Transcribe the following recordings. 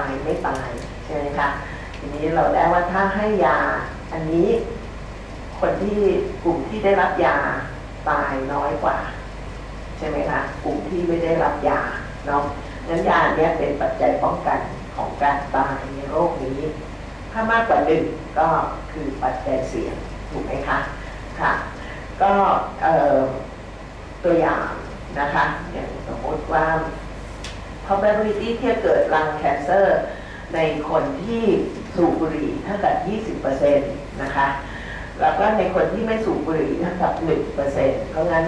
ตายไม่ตายใช่ไหมคะทีนี้เราได้ว่าถ้าให้ยาอันนี้คนที่กลุ่มที่ได้รับยาตายน้อยกว่า ใช่ไหมคะกลุ่มที่ไม่ได้รับยาเนาะงั้นยาเนี้ยเป็นปัจจัยป้องกันของการตายในโรคนี้ ถ้ามากกว่าหนึ่งก็คือปัจจัยเสี่ยงถูกไหมคะค่ะ ก็ตัวอย่างนะคะอย่างสมมติว่า probability ที่จะเกิดรังแคนเซอร์ในคนที่สูบบุหรี่เท่ากับ 20%นะคะ แล้วก็ในคนที่ไม่สูบบุหรี่เท่ากับ 1%เพราะงั้น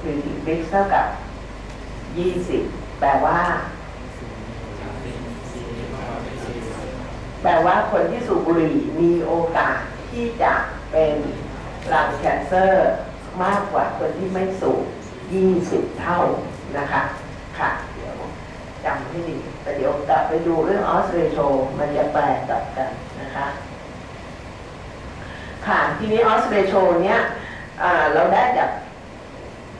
คือ risk เท่ากับ 20 แปลว่า แปลว่าคนที่สูบบุหรี่มีโอกาสที่จะเป็นรังแคนเซอร์มากกว่าคนที่ไม่สูบ 20 เท่านะคะ ค่ะ จำให้ดีแต่เดี๋ยวกลับไปดูเรื่องออสเรโชมันจะแปลกกับกันนะคะค่ะทีนี้ออสเรโชเนี้ยเราได้จาก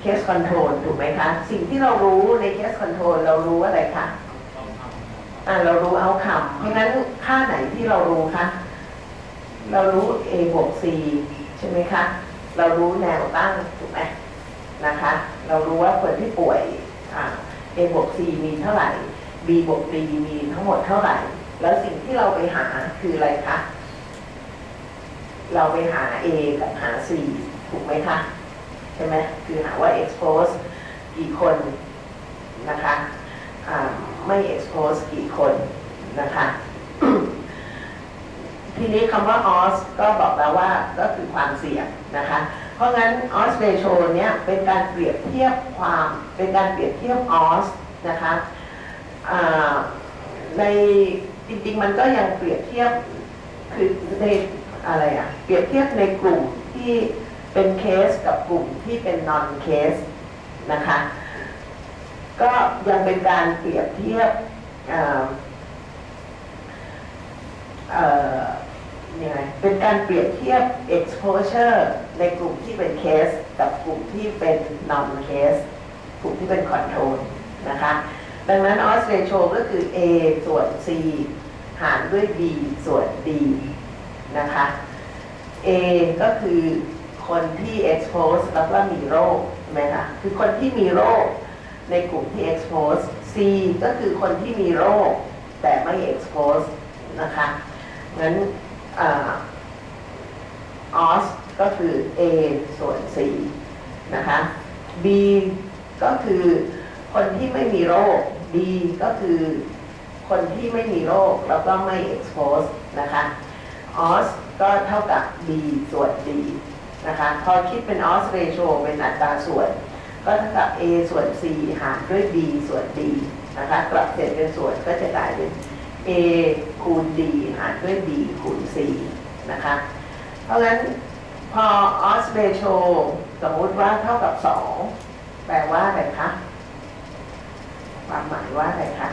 เคสคอนโทรลถูกไหมคะ สิ่งที่เรารู้ในเคสคอนโทรลเรารู้อะไรคะอ่าเรารู้เอาคำเพราะงั้นค่าไหนที่เรารู้คะเรารู้ a บวก c ใช่ไหมคะ เรารู้แนวตั้งถูกไหมนะคะ เรารู้ว่าคนที่ป่วยอ่า a บวก c มีเท่าไหร่ b บวก d มีทั้งหมดเท่าไหร่ แล้วสิ่งที่เราไปหาคืออะไรคะ เราไปหา a กับหา c ถูกไหมคะ ใช่ไหมคือหาว่า expose กี่คนนะคะอ่าไม่ expose กี่คนนะคะ ทีนี้คำว่า os ก็บอกแล้วว่าก็คือความเสี่ยงนะคะ เพราะงั้น os ratio เนี้ยเป็นการเปรียบเทียบความเป็นการเปรียบเทียบ os นะคะในจริงๆมันก็ยังเปรียบเทียบคือในอะไรอะเปรียบเทียบในกลุ่มที่เป็นเคสกับกลุ่มที่เป็น non case นะคะก็ยังเป็นการเปรียบเทียบ ยังไงเป็นการเปรียบเทียบ exposure ในกลุ่มที่เป็นเคสกับกลุ่มที่เป็น non case กลุ่มที่เป็น control นะคะ ดังนั้น odds ratio ก็คือ A ส่วน C หารด้วย B ส่วน D นะคะ A ก็คือคนที่ expose แล้วก็มีโรคใช่ไหมคะคือคนที่มีโรคในกลุ่มที่ expose C ก็คือคนที่มีโรคแต่ไม่ expose นะคะ งั้น อ่า os ก็คือ A ส่วน C นะคะ B ก็คือคนที่ไม่มีโรค D ก็คือคนที่ไม่มีโรคแล้วก็ไม่ expose นะคะ os ก็เท่ากับ B ส่วน D นะคะ พอคิดเป็น os ratio เป็นอัตราส่วน ก็เท่ากับ A ส่วน C หารด้วย B ส่วน D นะคะ กลับเสร็จเป็นส่วนก็จะกลายเป็น A คูณ D หารด้วย B คูณ C นะคะ เพราะงั้นพอ os ratio สมมติว่าเท่ากับ 2 แปลว่าอะไรคะ ความหมายว่าอะไรคะ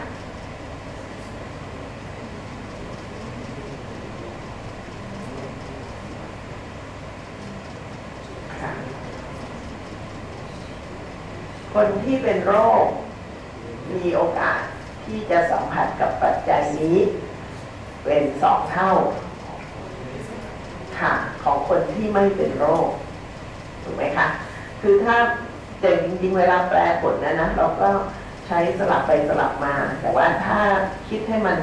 คนที่เป็นโรคมีโอกาส ที่จะสัมผัสกับปัจจัยนี้ เป็นสองเท่าค่ะของคนที่ไม่เป็นโรค ถูกไหมคะ คือถ้าแต่จริงๆเวลาแปลผลนะนะเราก็ใช้สลับไปสลับมา แต่ว่าถ้าคิดให้มัน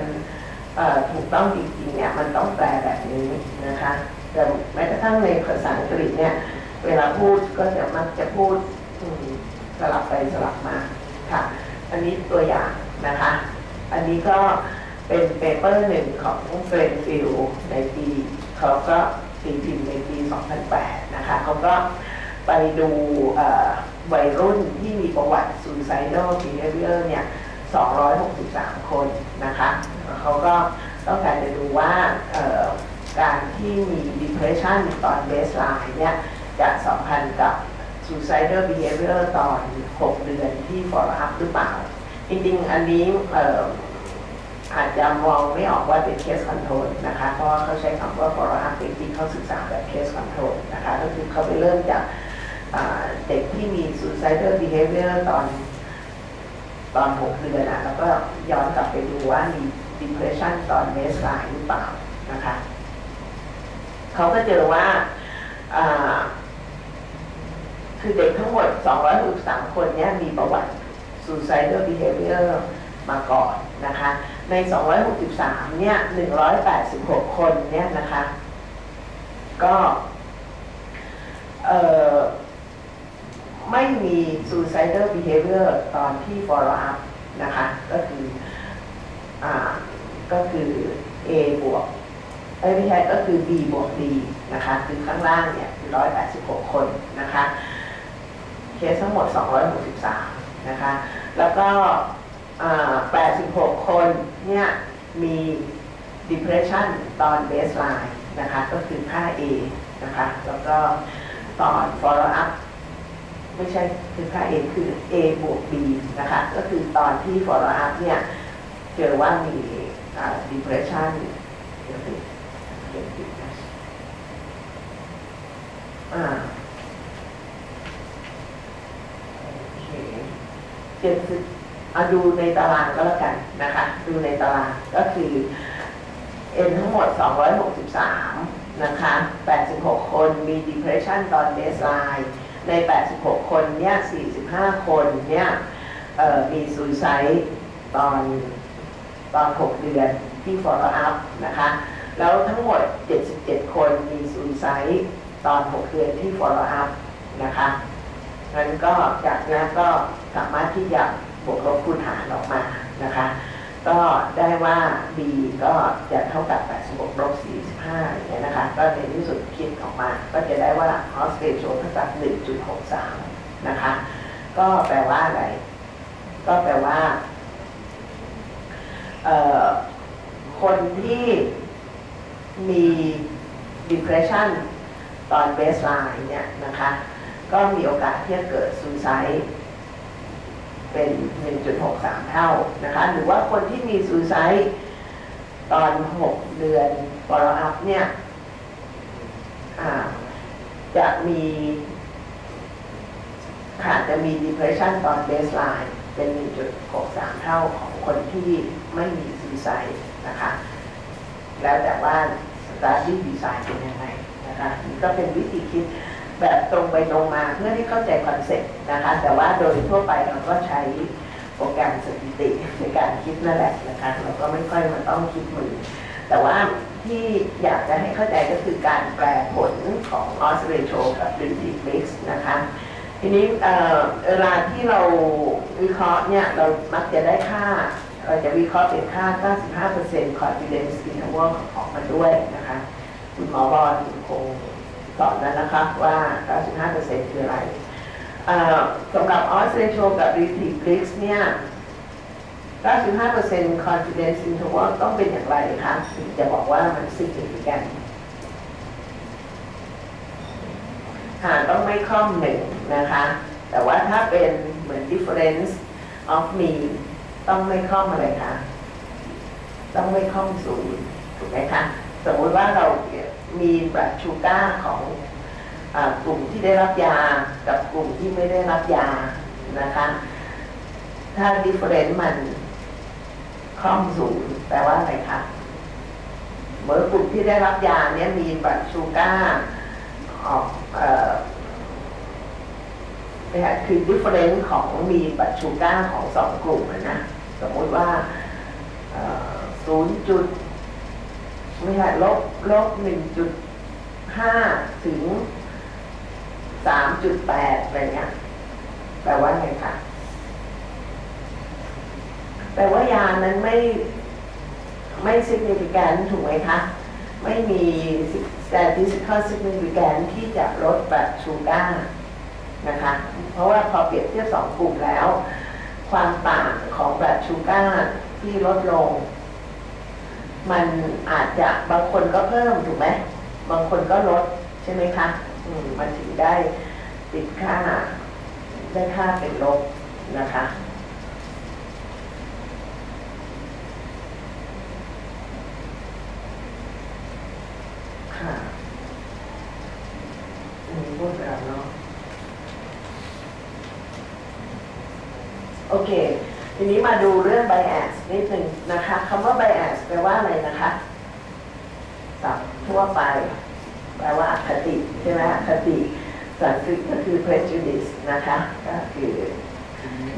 ถูกต้องจริงๆเนี่ยมันต้องแปลแบบนี้นะคะแต่แม้กระทั่งในภาษาอังกฤษเนี่ย เวลาพูดก็จะมักจะพูดสลับไปสลับมาค่ะ อันนี้ตัวอย่าง นะคะ อันนี้ก็เป็นเปเปอร์หนึ่งของเฟรนฟิลในปีเขาก็ตีพิมพ์ในปี 2008 นะคะเขาก็ไปดูวัยรุ่นที่มีประวัติ suicidal behavior เนี่ย 263 คนนะคะเขาก็ต้องการจะดูว่าการที่มี depression ตอน baseline เนี่ยจะสัมพันธ์กับ suicidal behavior ตอน 6 เดือนที่ follow up หรือเปล่า จริงๆ อันนี้เอออาจจะมองไม่ออกว่าเป็น case control นะคะ เพราะว่าเขาใช้คำว่า follow up จริงๆเขาศึกษาแบบ case control นะคะ ก็คือเขาไปเริ่มจากเด็กที่มี suicidal behavior ตอนตอน6เดือนอะแล้วก็ย้อนกลับไปดูว่ามี depression ตอน baseline หรือเปล่านะคะเขาก็เจอว่าคือเด็กทั้งหมด 263 คนนี้มีประวัติ suicidal behavior มาก่อนนะคะ ใน 263 เนี่ย 186 คนเนี่ยนะคะ ก็เอ่อไม่มี suicidal behavior ตอนที่ follow up นะคะ ก็คืออ่าก็คือ A บวกเอ้ยไม่ใช่ก็คือ B บวก D นะคะ คือข้างล่างเนี่ยคือ186 คนนะคะ เคสทั้งหมด 263 นะคะ แล้วก็ 86 คนเนี่ยมี depression ตอน baseline นะคะ ก็คือค่า A นะคะ แล้วก็ตอน follow up ไม่ใช่คือค่า A คือ A บวก B นะคะ ก็คือตอนที่ follow up เนี่ยเจอว่ามี depression เดี๋ยวสิเดี๋ยวสินะอ่า โอเค เจ็ดสิบเอาดูในตารางก็แล้วกันนะคะ ดูในตารางก็คือ N ทั้งหมด 263 นะคะ 86 คนมี depression ตอน baseline ใน 86 คนเนี่ย 45 คนเนี่ยมี suicide ตอนตอน 6 เดือนที่ follow up นะคะ แล้วทั้งหมด 77 คนมี suicide ตอน 6 เดือนที่ follow up นะคะ นั้นก็จากนั้นก็สามารถที่จะบวกลบคูณหารออกมานะคะ ก็ได้ว่า B ก็จะเท่ากับ86ลบ45อย่างเงี้ยนะคะ ก็ในที่สุดคิดออกมา ก็จะได้ว่า c o s ratio เท่ากับ1.63 นะคะ ก็แปลว่าอะไร ก็แปลว่าเอ่อคนที่มี depression ตอน baseline เนี่ยนะคะ ก็มีโอกาสที่จะเกิดซูไซด์เป็น 1.63 เท่านะคะ หรือว่าคนที่มีซูไซด์ตอน 6 เดือน follow up เนี่ยจะมีค่ะจะมี depression ตอน baseline เป็น 1.63 เท่าของคนที่ไม่มีซูไซด์นะคะ แล้วแต่ว่า study design เป็นยังไงนะคะนี่ก็เป็นวิธีคิด แบบตรงไปตรงมาเพื่อให้เข้าใจคอนเซ็ปต์นะคะ แต่ว่าโดยทั่วไปเราก็ใช้โปรแกรมสถิติในการคิดนั่นแหละนะคะเราก็ไม่ค่อยมาต้องคิดมือ แต่ว่าที่อยากจะให้เข้าใจก็คือการแปลผลของออสเรโชกับดิจิฟิกซ์นะคะทีนี้เวลาที่เราวิเคราะห์เนี่ยเรามักจะได้ค่าเราจะวิเคราะห์เป็นค่า 95% confidence interval ของมันด้วยนะคะ คุณหมอบอลคง สอนแล้วนะคะว่า 95%คืออะไรเอ่อสำหรับออสเตรเลียกับ r e t r e a t r i x เนี่ย 95% confidence interval ต้องเป็นอย่างไรคะถึงจะบอกว่ามัน significant หาต้องไม่ค่อมหนึ่งนะคะ แต่ว่าถ้าเป็นเหมือน difference of me ต้องไม่ค่อมอะไรคะ ต้องไม่ค่อมศูนย์ถูกไหมคะ สมมติว่าเรา มีแบัตรชูก้าของอกลุ่มที่ได้รับยากับกลุ่มที่ไม่ได้รับยานะคะ ถ้า difference มันค่อมศูนย์แปลว่าอะไรคะเมื่อกลุ่มที่ได้รับยาเนี่ยมีบัตชูก้าออกเอ่อนี่ยคือ difference ของมีบัตชูก้าของสองกลุ่มนะ สมมติว่าศูนย์จุด ไม่ใช่ลบลบหนึ่งจุดห้าถึงสามจุดแปดอะไรเงี้ยแปลว่าไงคะแปลว่ายานั้นไม่ไม่ significant ถูกไหมคะ ไม่มี statistical significant ที่จะลดแบบชูก้านะคะ เพราะว่าพอเปรียบเทียบสองกลุ่มแล้ว ความต่างของแบบชูก้าที่ลดลง มันอาจจะบางคนก็เพิ่มถูกไหมบางคนก็ลดใช่ไหมคะอืมมันถึงได้ติดค่าได้ค่าเป็นลบนะคะค่ะอืมพูดแล้วเนาะโอเค ทีนี้มาดูเรื่อง bias นิดหนึ่งนะคะคำว่า bias แปลว่าอะไรนะคะศัพท์ทั่วไป แปลว่าอคติใช่ไหมอคติสันสกฤตก็คือ prejudice นะคะ ก็คือ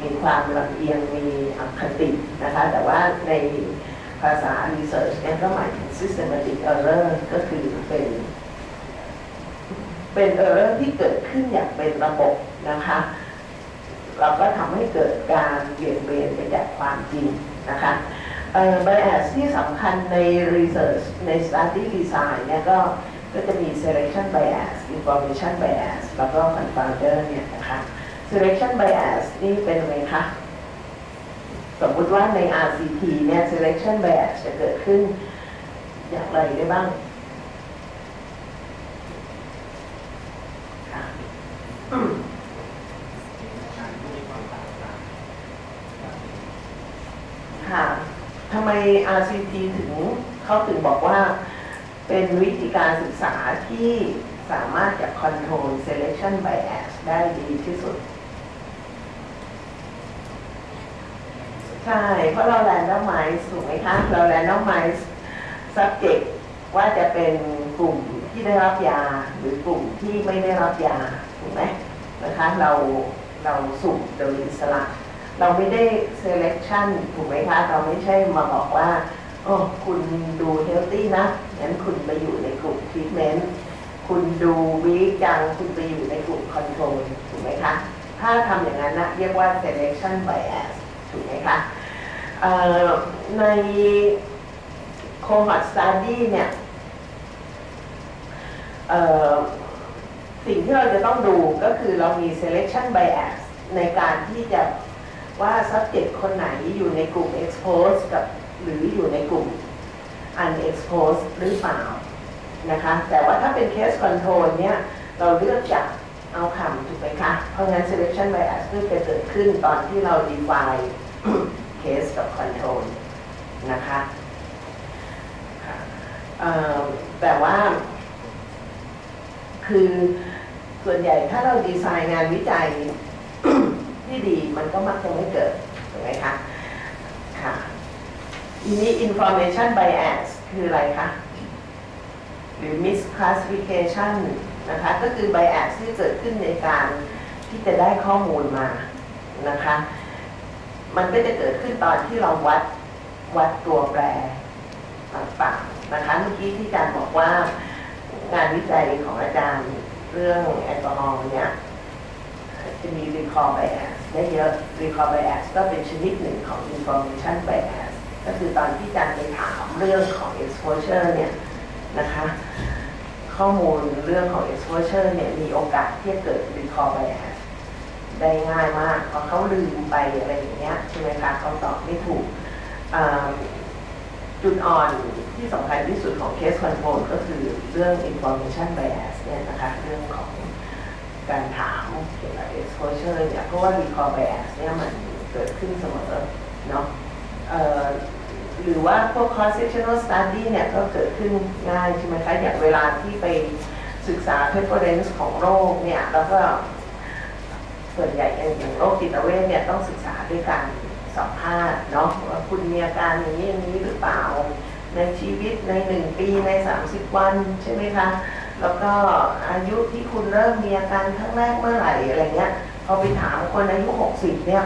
มีความลำเอียงมีอคตินะคะ แต่ว่าในภาษา research เนี่ยก็หมายถึง systematic error ก็คือเป็นเป็น error ที่เกิดขึ้นอย่างเป็นระบบนะคะ เราก็ทำให้เกิดการเบี่ยงเบนไปจากความจริงนะคะเอ่อ bias ที่สำคัญใน research ใน study design เนี่ยก็ก็จะมี selection bias information bias แล้วก็ confounder เนี่ยนะคะ selection bias นี่เป็นไงคะสมมติว่าใน RCT เนี่ย selection bias จะเกิดขึ้นอย่างไรได้บ้างคะอืม ค่ะ ทำไม RCT ถึงเขาถึงบอกว่าเป็นวิธีการศึกษาที่สามารถจะ control selection bias ได้ดีที่สุด ใช่ เพราะเรา randomize ถูกไหมคะ เรา randomize subject ว่าจะเป็นกลุ่มที่ได้รับยาหรือกลุ่มที่ไม่ได้รับยา ถูกไหมนะคะ เราเราสุ่มโดยอิสระ เราไม่ได้ selection ถูกไหมคะ เราไม่ใช่มาบอกว่าโอ้คุณดู healthy นะงั้นคุณไปอยู่ในกลุ่ม treatment คุณดูวีจังคุณไปอยู่ในกลุ่ม control ถูกไหมคะ ถ้าทำอย่างนั้นนะเรียกว่า selection bias ถูกไหมคะใน cohort study เนี่ยสิ่งที่เราจะต้องดูก็คือเรามี selection bias ในการที่จะ ว่า subject คนไหนอยู่ในกลุ่ม exposed กับหรืออยู่ในกลุ่ม unexposed หรือเปล่านะคะแต่ว่าถ้าเป็น case control เนี่ยเราเลือกจากเอาคำถูกไหมคะ เพราะงั้น selection bias ก็จะเกิดขึ้นตอนที่เรา define case กับ control นะคะแต่ว่า คือส่วนใหญ่ถ้าเราดีไซน์งานวิจัย ที่ดีมันก็มักจะไม่เกิดถูกไหมคะค่ะทีนี้ information bias คืออะไรคะหรือ misclassification นะคะก็คือ bias ที่เกิดขึ้นในการที่จะได้ข้อมูลมานะคะ มันก็จะเกิดขึ้นตอนที่เราวัดวัดตัวแปรต่างๆนะคะเมื่อกี้ที่อาจารย์บอกว่างานวิจัยของอาจารย์เรื่องแอลกอฮอล์เนี่ยจะมี recall bias ด้เยอะ recall bias ก็เป็นชนิดหนึ่งของ information bias ก็คือตอนที่อาจารย์ไปถามเรื่องของ exposure เนี่ยนะคะข้อมูลเรื่องของ exposure เนี่ยมีโอกาสที่จะเกิด recall bias ได้ง่ายมากพราะเขาลืมไปอะไรอย่างเงี้ยใช่ไหมคะเขาตอบไม่ถูกจุดอ่อนที่สำคัญที่สุดของ case control ก็คือเรื่อง information bias เนี่ยนะคะเรื่องของ การถามเกี่ยวกับ exposure เนี่ยเพราะว่า recall bias เนี่ยมันเกิดขึ้นเสมอเนาะหรือว่าพวก cross sectional study เนี่ยก็เกิดขึ้นง่ายใช่ไหมคะอย่างเวลาที่ไปศึกษา preference ของโรคเนี่ยแล้วก็ส่วนใหญ่อย่างโรคจิตเวชเนี่ยต้องศึกษาด้วยการสัมภาษณ์เนาะว่าคุณมีอาการอย่างนี้อย่างนี้หรือเปล่า ในชีวิตในหนึ่งปีใน 30 วันใช่ไหมคะ แล้วก็อายุที่คุณเริ่มมีอาการครั้งแรกเมื่อไหร่อะไรเงี้ยพอไปถามคนอายุ60เนี่ย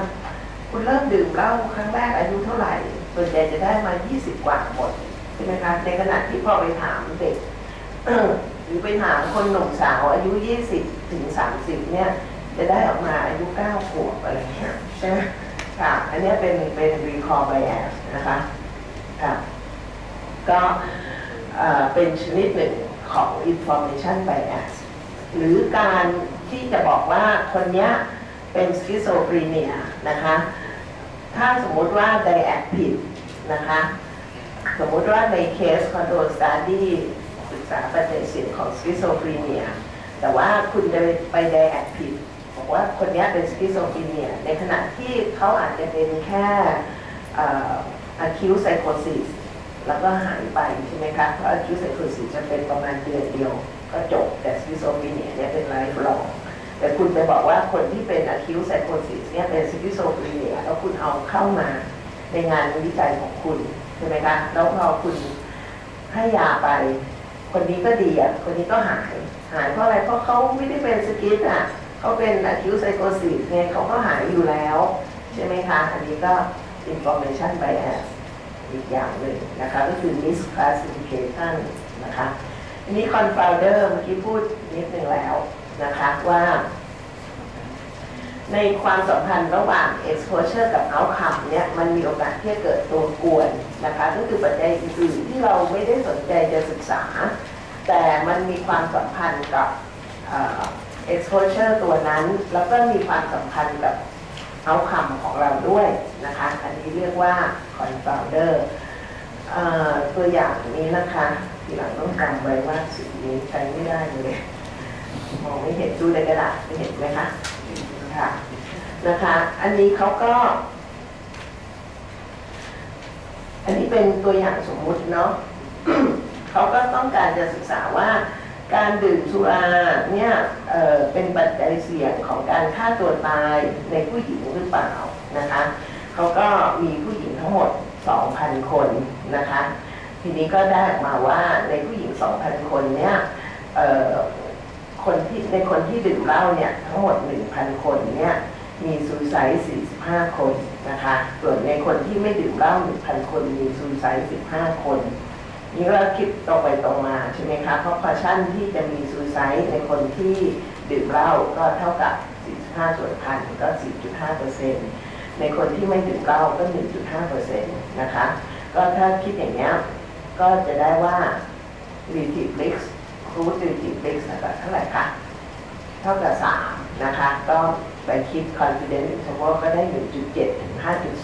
คุณเริ่มดื่มเหล้าครั้งแรกอายุเท่าไหร่ส่วนใหญ่จะได้มา20กว่าหมดใช่ไหมคะในขณะที่พอไปถามเด็กหรือไปถามคนหนุ่มสาวอายุ20ถึง30เนี่ย จะได้ออกมาอายุ9ขวบอะไรเงี้ยใช่ไหมค่ะอันนี้เป็นเป็น recall bias นะคะค่ะก็เป็นชนิดหนึ่ง ของ information bias หรือการที่จะบอกว่าคนเนี้ยเป็น schizophrenia นะคะ ถ้าสมมติว่า diad ผิดนะคะ สมมติว่าใน case control study ศึกษาปัจจัยเสี่ยงของ schizophrenia แต่ว่าคุณจะไป diad ผิดบอกว่าคนนี้เป็น schizophrenia ในขณะที่เขาอาจจะเป็นแค่เอ่อ acute psychosis แล้วก็หายไปใช่ไหมคะเพราะ acute psychosis จะเป็นประมาณเดือนเดียว ก็จบแต่ schizophrenia เนี่ยเป็น lifelong ในแต่คุณไปบอกว่าคนที่เป็น acute psychosis เนี่ยเป็น schizophrenia แล้วคุณเอาเข้ามาในงานวิจัยของคุณใช่ไหมคะแล้วพอคุณให้ยาไป คนนี้ก็ดีอะคนนี้ก็หายหายเพราะอะไรเพราะเขาไม่ได้เป็นสกิสอะเขาเป็น acute psychosis ไงเขาก็หายอยู่แล้ว ใช่ไหมคะ อันนี้ก็ information bias อีกอย่างหนึ่งนะคะก็คือ misclassification นะคะอันนี้ confounder เมื่อกี้พูดนิดหนึ่งแล้วนะคะว่า ในความสัมพันธ์ระหว่าง exposure กับ outcome เนี่ยมันมีโอกาสที่จะเกิดตัวกวนนะคะก็คือปัจจัยอื่นๆที่เราไม่ได้สนใจจะศึกษา แต่มันมีความสัมพันธ์กับ exposure ตัวนั้น แล้วก็มีความสัมพันธ์กับ outcome ของเราด้วยนะคะ อันนี้เรียกว่า confounder เอ่อตัวอย่างนี้นะคะ ทีหลังต้องจำไว้ว่าสีนี้ใช้ไม่ได้เลยมองไม่เห็นดูในกระดาษไม่เห็นไหมคะค่ะนะคะ อันนี้เขาก็ อันนี้เป็นตัวอย่างสมมุติเนาะเขาก็ต้องการจะศึกษาว่า การดื่มสุราเนี่ยเเป็นปัจจัยเสี่ยงของการฆ่าตัวตายในผู้หญิงหรือเปล่านะคะเขาก็มีผู้หญิงทั้งหมด 2,000 คนนะคะ ทีนี้ก็ได้ออกมาว่าในผู้หญิง 2,000 คนเนี่ยคนที่ในคนที่ดื่มเหล้าเนี่ยทั้งหมด 1,000 คนเนี่ยมีซูไซด์45 คนนะคะ ส่วนในคนที่ไม่ดื่มเหล้า1,000 คนมีซูไซด์15 คน นี่เราคิดตรงไปตรงมาใช่ไหมคะเพราะพอชั่นที่จะมีซูไซด์ในคนที่ดื่มเหล้าก็เท่ากับ 45 ส่วนพันก็ 4.5เปอร์เซ็นต์ในคนที่ไม่ดื่มเหล้าก็ 1.5เปอร์เซ็นต์นะคะ ก็ถ้าคิดอย่างเงี้ยก็จะได้ว่า relative risk รูท relative risk เท่าไหร่คะเท่ากับ 3 นะคะ ก็ไปคิด confidence interval ก็ได้ 1.7 ถึง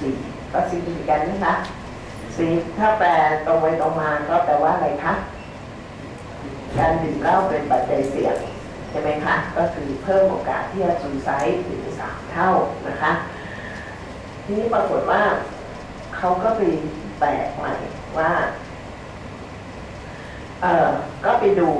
5.4 ก็ significant นะคะ สีถ้าแปลตรงไปตรงมาก็แปลว่าอะไรคะการดื่มเหล้าเป็นปัจจัยเสี่ยงใช่ไหมคะ ก็คือเพิ่มโอกาสที่จะซูไซด์ถึง3เท่านะคะ ทีนี้ปรากฏว่าเขาก็ไปแบกใหม่ว่าเอ่อก็ไปดู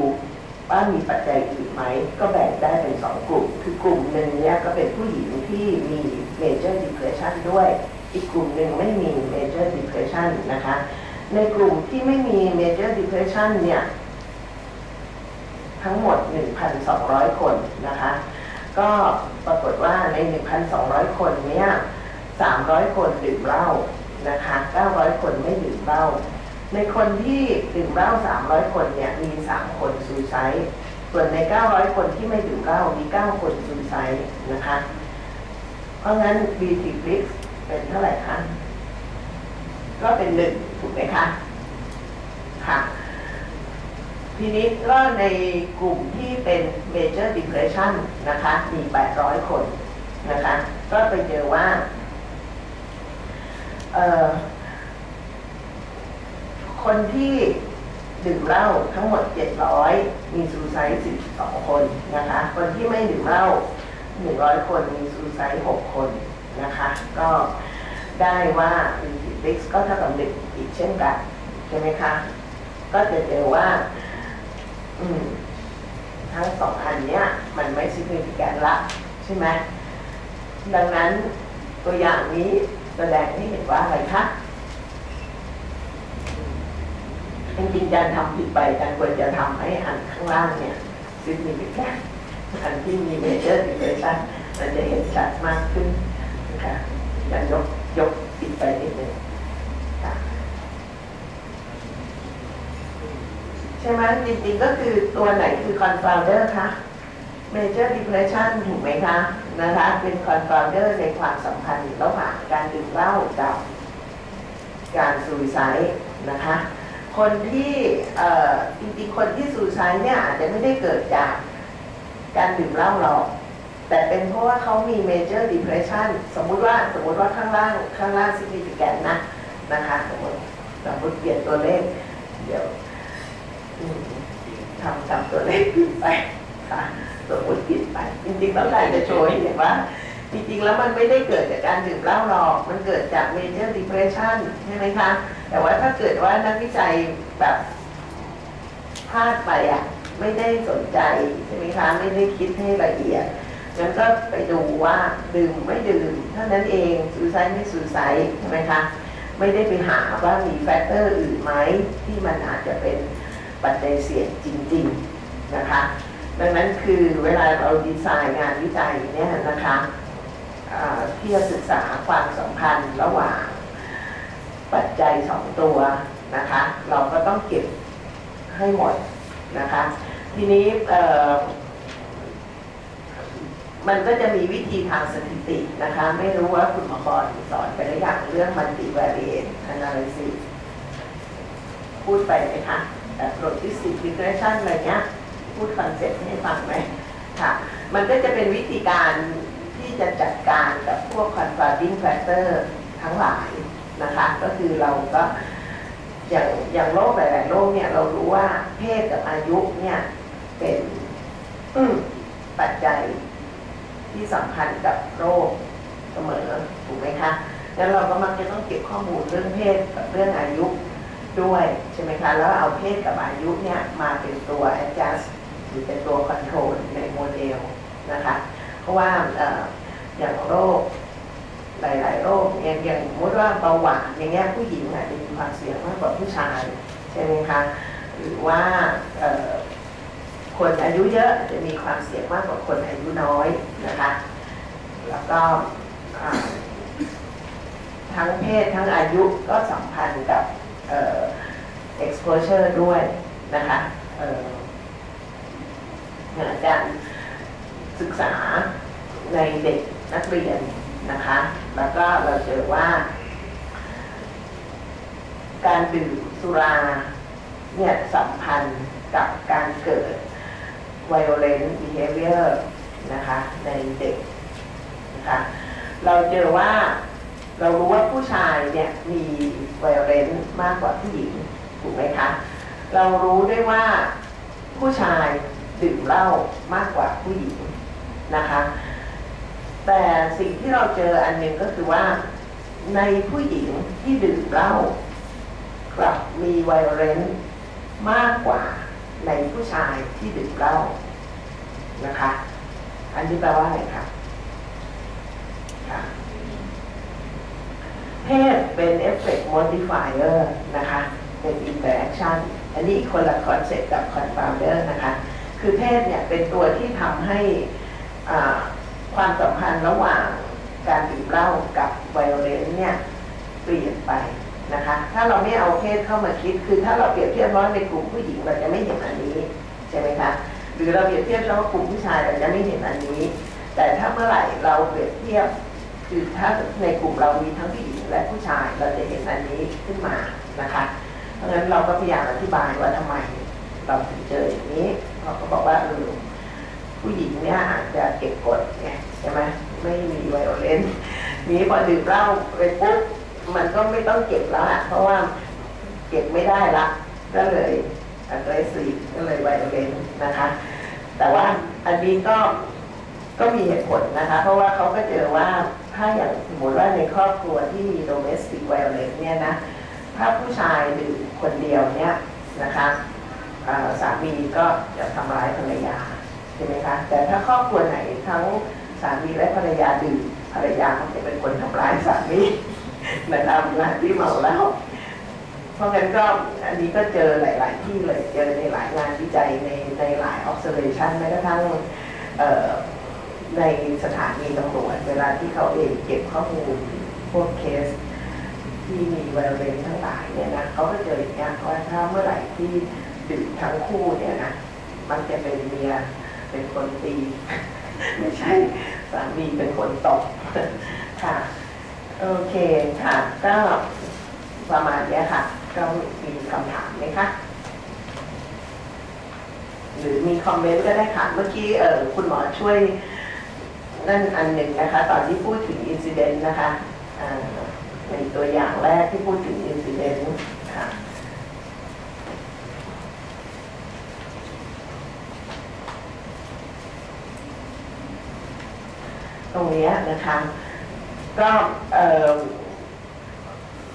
ว่ามีปัจจัยอื่นไหม ก็แบ่งได้เป็นสองกลุ่ม คือกลุ่มหนึ่งเนี่ยก็เป็นผู้หญิงที่มี major depression ด้วย อีกกลุ่มหนึ่งไม่มี major depression นะคะ ในกลุ่มที่ไม่มี major depression เนี่ยทั้งหมด 1,200 คนนะคะ ก็ปรากฏว่าใน 1,200 คนเนี้ย300 คนดื่มเหล้านะคะ 900 คนไม่ดื่มเหล้า ในคนที่ดื่มเหล้า 300 คนเนี่ยมี 3 คนซูไซด์ส่วนใน 900 คนที่ไม่ดื่มเหล้ามี 9 คนซูไซด์นะคะ เพราะงั้น b t f i x เป็นเท่าไหร่คะก็เป็นหนึ่งถูกไหมคะ ค่ะ ทีนี้ก็ในกลุ่มที่เป็น major depression นะคะ มี 800 คนนะคะ ก็ไปเจอว่าคนที่ดื่มเหล้าทั้งหมด 700 มีซูไซด์12 คนนะคะ คนที่ไม่ดื่มเหล้า100 คนมีซูไซด์6 คน นะคะ ก็ได้ว่า Risk ก็เท่ากับหนึ่งอีกเช่นกันใช่ไหมคะ ก็จะเจอว่า อืม ทั้งสองอันเนี้ย มันไม่ significant ละใช่ไหมดังนั้นตัวอย่างนี้แสดงให้เห็นว่าอะไรคะจริงๆการทำผิดไปการควรจะทำให้อันข้างล่างเนี่ย significant อันที่มี major depression มันจะเห็นชัดมากขึ้น นะคะอย่ายกยกปิดไปนิดนึงค่ะใช่ไหมจริงๆก็คือตัวไหนคือ confounder คะ major depression ถูกไหมคะนะคะเป็น confounder ในความสัมพันธ์ระหว่างการดื่มเหล้ากับการซูซายนะคะคนที่จริงๆคนที่ซูซายเนี่ยอาจจะไม่ได้เกิดจากการดื่มเหล้าหรอก แต่เป็นเพราะว่าเขามี major depression สมมุติว่าสมมุติว่าข้างล่างข้างล่าง significant นะนะคะสมมติสมมติเปลี่ยนตัวเลข เดี๋ยวทำทำตัวเลขผิดไปค่ะสมมติผิดไป จริงๆต้องการจะโชว์ให้เห็นว่า จริงๆแล้วมันไม่ได้เกิดจากการดื่มเหล้าหรอก มันเกิดจาก major depression ใช่ไหมคะ แต่ว่าถ้าเกิดว่านักวิจัยแบบพลาดไปอะไม่ได้สนใจใช่ไหมคะ ไม่ได้คิดให้ละเอียด ในงั้นก็ไปดูว่าดื่มไม่ดื่มเท่านั้นเองสูไซไม่สูไซใช่ไหมคะไม่ได้ไปหาว่ามีแฟกเตอร์อื่นไหมที่มันอาจจะเป็นปัจจัยเสี่ยงจริง ๆนะคะดังนั้นคือเวลาเราดีไซน์งานวิจัยเนี่ยนะคะที่จะศึกษาความสัมพันธ์ระหว่างปัจจัยสองตัวนะคะ เราก็ต้องเก็บให้หมดนะคะ ทีนี้ มันก็จะมีวิธีทางสถิตินะคะ ไม่รู้ว่าคุณหมอกรสอนไปหรือยังเรื่อง multivariate analysis พูดไปไหมคะแต่ logistic regression อะไรเงี้ยพูดคอนเซ็ปต์ให้ฟังไหมค่ะมันก็จะเป็นวิธีการที่จะจัดการกับพวก confounding factor ทั้งหลายนะคะ ก็คือเราก็อย่างอย่างโรคหลายๆโรคเนี่ยเรารู้ว่าเพศกับอายุเนี่ยเป็นปัจจัย ที่สำคัญกับโรคเสมอถูกไหมคะแล้วเราก็มักจะต้องเก็บข้อมูลเรื่องเพศกับเรื่องอายุด้วยใช่ไหมคะแล้วเอาเพศกับอายุเนี่ยมาเป็นตัว adjust หรือเป็นตัว control ในโมเดลนะคะเพราะว่าออย่างโรคหลาย ๆ โรคอย่างอย่างสมมติว่าเบาหวานอย่างเงี้ยผู้หญิงอาจจะมีความเสี่ยงมากกว่าผู้ชายใช่ไหมคะหรือว่า คนอายุเยอะจะมีความเสี่ยงมากกว่าคนอายุน้อยนะคะ แล้วก็ทั้งเพศทั้งอายุก็สัมพันธ์กับเอ่อ exposure ด้วยนะคะเอ่ออารศึกษาในเด็กนักเรียนนะคะ แล้วก็เราเจอว่า การดื่มสุราเนี่ยสัมพันธ์กับการเกิด violent behavior นะคะในเด็กนะคะเราเจอว่าเรารู้ว่าผู้ชายเนี่ยมี violent มากกว่าผู้หญิงถูกไหมคะ เรารู้ด้วยว่าผู้ชายดื่มเหล้ามากกว่าผู้หญิงนะคะ แต่สิ่งที่เราเจออันหนึ่งก็คือว่าในผู้หญิงที่ดื่มเหล้ากลับมีไวโอเลนมากกว่า ในผู้ชายที่ดื่มเหล้านะคะ อันนี้แปลว่าอะไรคะค่ะเพศเป็น Effect Modifier นะคะ เป็น Interaction อันนี้คนละคอนเซ็ปต์กับ Confounder นะคะ คือเพศเนี่ยเป็นตัวที่ทำให้ความสัมพันธ์ระหว่างการดื่มเหล้ากับไวโอเลนเนี่ยเปลี่ยนไป นะคะ ถ้าเราไม่เอาเพศเข้ามาคิด คือถ้าเราเปรียบเทียบว่าในกลุ่มผู้หญิงเราจะไม่เห็นอันนี้ใช่ไหมคะ หรือเราเปรียบเทียบเฉพาะกลุ่มผู้ชายเราจะไม่เห็นอันนี้ แต่ถ้าเมื่อไหร่เราเปรียบเทียบ คือถ้าในกลุ่มเรามีทั้งผู้หญิงและผู้ชายเราจะเห็นอันนี้ขึ้นมานะคะ เพราะฉะนั้นเราก็พยายามอธิบายว่าทำไมเราถึงเจออย่างนี้เราก็บอกว่าเออผู้หญิงเนี่ยอาจจะเก็บกดไงใช่ไหมไม่มีไวโอเลนนี้พอดื่มเหล้าไปปุ๊บ มันก็ไม่ต้องเก็บแล้วอะเพราะว่าเก็บไม่ได้ละก็เลย aggressive ก็เลยไวโอเลนนะคะ แต่ว่าอันนี้ก็ก็มีเหตุผลนะคะ เพราะว่าเขาก็เจอว่าถ้าอย่างสมมติว่าในครอบครัวที่มี domestic violence เนี่ยนะถ้าผู้ชายดื่มคนเดียวเนี่ยนะคะสามีก็จะทำร้ายภรรยาใช่ไหมคะแต่ถ้าครอบครัวไหนทั้งสามีและภรรยาดื่มภรรยามันจะเป็นคนทำร้ายสามี นะครับงานที่เมาแล้ว เพราะงั้นก็อันนี้ก็เจอหลาย ๆ ที่เลยเจอในหลายงานวิจัยในในหลาย observation แม้กระทั่งในสถานีตำรวจเวลาที่เขาเองเก็บข้อมูลพวกเคสที่มีไวโอเลนทั้งหลายเนี่ยนะเขาก็เจออย่างเงี้ยว่าถ้าเมื่อไหร่ที่ดื่มทั้งคู่เนี่ยนะมันจะเป็นเมียเป็นคนตี ไม่ใช่สามีเป็นคนตบค่ะ โอเคค่ะ ก็ประมาณเนี้ยค่ะ ก็มีคำถามไหมคะหรือมีคอมเมนต์ก็ได้ค่ะ เมื่อกี้เออคุณหมอช่วยนั่นอันหนึ่งนะคะ ตอนที่พูดถึงอินซิเดนต์นะคะในตัวอย่างแรกที่พูดถึงอินซิเดนต์ค่ะตรงนี้นะคะ ก็เ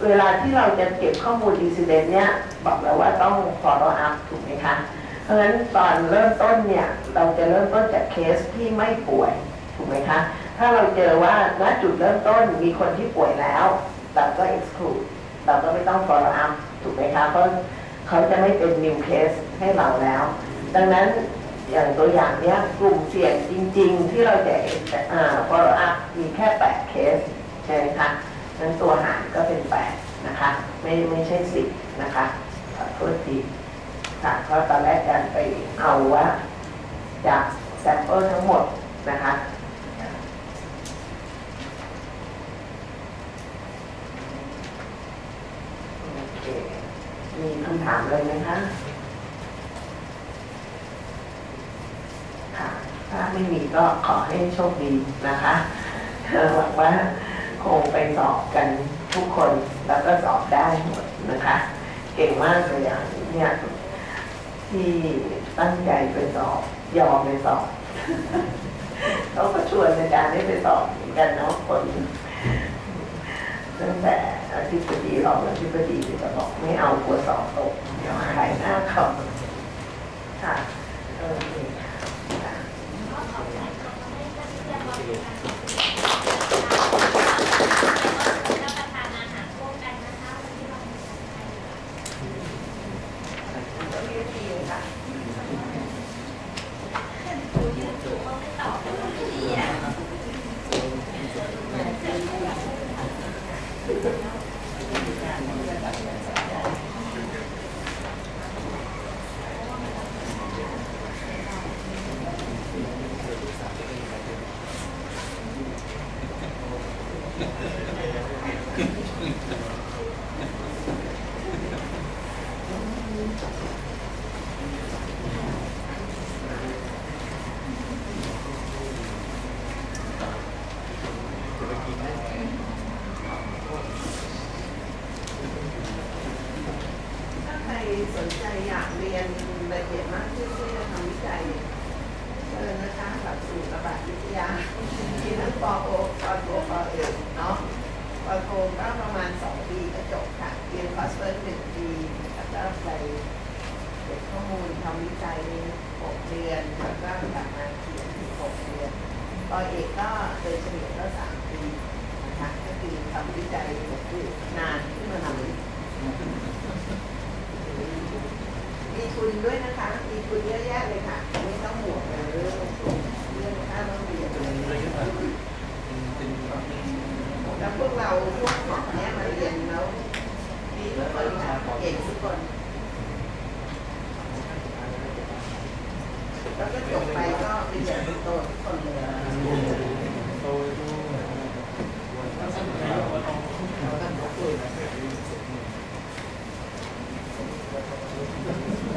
เวลาที่เราจะเก็บข้อมูลอินซิเดนต์เนี่ยบอกแล้วว่าต้อง follow up ถูกไหมคะ เพราะฉะนั้นตอนเริ่มต้นเนี่ยเราจะเริ่มต้นจากเคสที่ไม่ป่วยถูกไหมคะ ถ้าเราเจอว่าณจุดเริ่มต้นมีคนที่ป่วยแล้ว เราก็ exclude เราก็ไม่ต้อง follow up ถูกไหมคะ เพราะเขาจะไม่เป็น new case ให้เราแล้ว ดังนั้น อย่างตัวอย่างเนี้ยกลุ่มเสี่ยงจริง ๆ ที่เราจะอ่า follow up มีแค่8เคสใช่ไหมคะนั้นตัวหารก็เป็น8นะคะ ไม่ไม่ใช่10นะคะขอโทษทีค่ะเพราะตอนแรกการไปเอาว่าจากแซมเปิลทั้งหมดนะคะมีคำถามเลยไหมคะ ค่ะ ถ้าไม่มีก็ขอให้โชคดีนะคะหวังว่าคงไปสอบกันทุกคนแล้วก็สอบได้หมดนะคะ เก่งมากเลยอย่างเนี่ยที่ตั้งใจไปสอบยอมไปสอบเขาก็ชวนอาจารย์ให้ไปสอบเหมือนกันเนาะคนตั้งแต่อธิบดีรองอธิบดีจะบอกไม่เอากลัวสอบตกเดี๋ยวหายหน้าเขาค่ะ แล้วพวกเราพวกของเนี้ยมาเรียนแล้วมีทุกคนเก่งทุกคน แล้วก็จบไปก็เป็นแบบโตทุกคนเล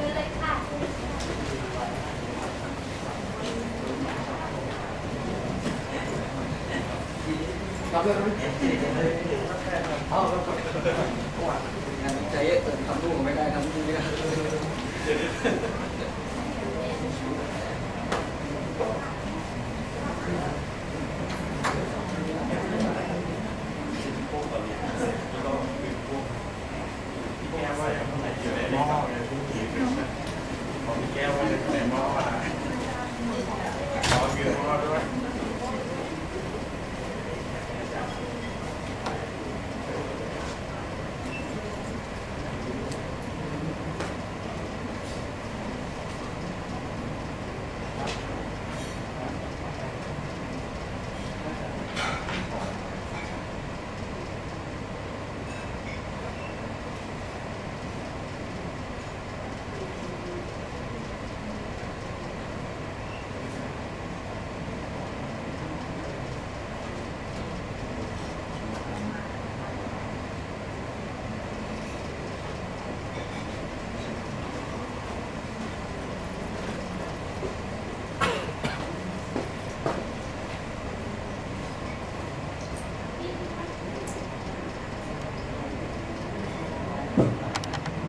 ยเลยค่ะ รับเรื่องไม่เอาแล้วก็ใจเย็นทำรูปไม่ได้ทำลูกไม่ได้